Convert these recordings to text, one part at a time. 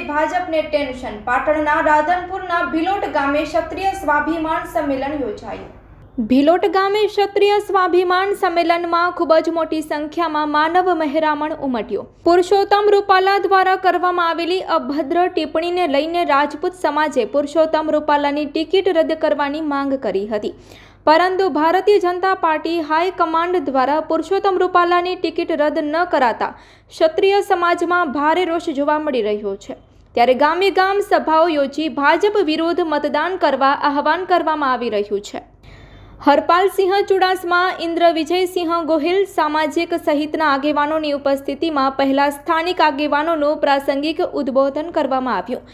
ભાજપને ટેન્શન. પાટણના રાધનપુરના ભિલોટ ગામે ક્ષત્રિય સ્વાભિમાન સંમેલન યોજાયું. ભિલોટ ગામે ક્ષત્રિય સ્વાભિમાન સંમેલનમાં ખૂબ જ મોટી સંખ્યામાં માનવ મહેરામણ ઉમટ્યો. પુરુષોત્તમ રૂપાલા દ્વારા કરવામાં આવેલી અભદ્ર ટિપ્પણીને લઈને રાજપૂત સમાજે પુરુષોત્તમ રૂપાલાની ટિકિટ રદ કરવાની માંગ કરી હતી. પરંતુ ભારતીય જનતા પાર્ટી હાઈકમાન્ડ દ્વારા પુરુષોત્તમ રૂપાલાની ટિકિટ રદ ન કરાતા ક્ષત્રિય સમાજમાં ભારે રોષ જોવા મળી રહ્યો છે. ત્યારે ગામે ગામ સભાઓ યોજી ભાજપ વિરુદ્ધ મતદાન કરવા આહવાન કરવામાં આવી રહ્યું છે. હરપાલસિંહ ચુડાસમા ઇન્દ્ર વિજયસિંહ ગોહિલ સામાજિક સહિતના આગેવાનોની ઉપસ્થિતિમાં પહેલા સ્થાનિક આગેવાનોનું પ્રાસંગિક ઉદ્બોધન કરવામાં આવ્યું.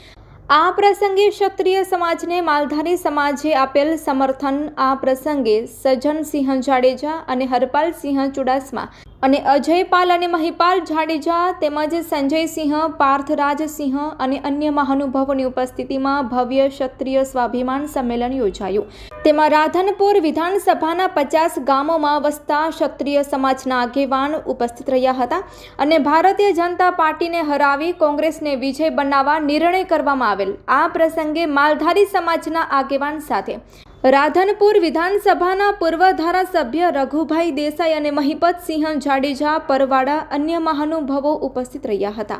આ પ્રસંગે ક્ષત્રિય સમાજને માલધારી સમાજે આપેલ સમર્થન, આ પ્રસંગે સજ્જનસિંહ જાડેજા અને હરપાલસિંહ ચુડાસમા અને અજયપાલ અને મહિપાલ જાડેજા તેમજ સંજયસિંહ પાર્થરાજસિંહ અને અન્ય મહાનુભાવોની ઉપસ્થિતિમાં ભવ્ય ક્ષત્રિય સ્વાભિમાન સંમેલન યોજાયું. તેમાં રાધનપુર વિધાનસભાના પચાસ ગામોમાં વસતા ક્ષત્રિય સમાજના આગેવાન ઉપસ્થિત રહ્યા હતા અને ભારતીય જનતા પાર્ટીને હરાવી કોંગ્રેસને વિજય બનાવવા નિર્ણય કરવામાં આવેલ. આ પ્રસંગે માલધારી સમાજના આગેવાન સાથે રાધનપુર વિધાનસભાના પૂર્વ ધારાસભ્ય રઘુભાઈ દેસાઈ અને મહિપતસિંહ જાડેજા, પરવાડા અન્ય મહાનુભાવો ઉપસ્થિત રહ્યા હતા.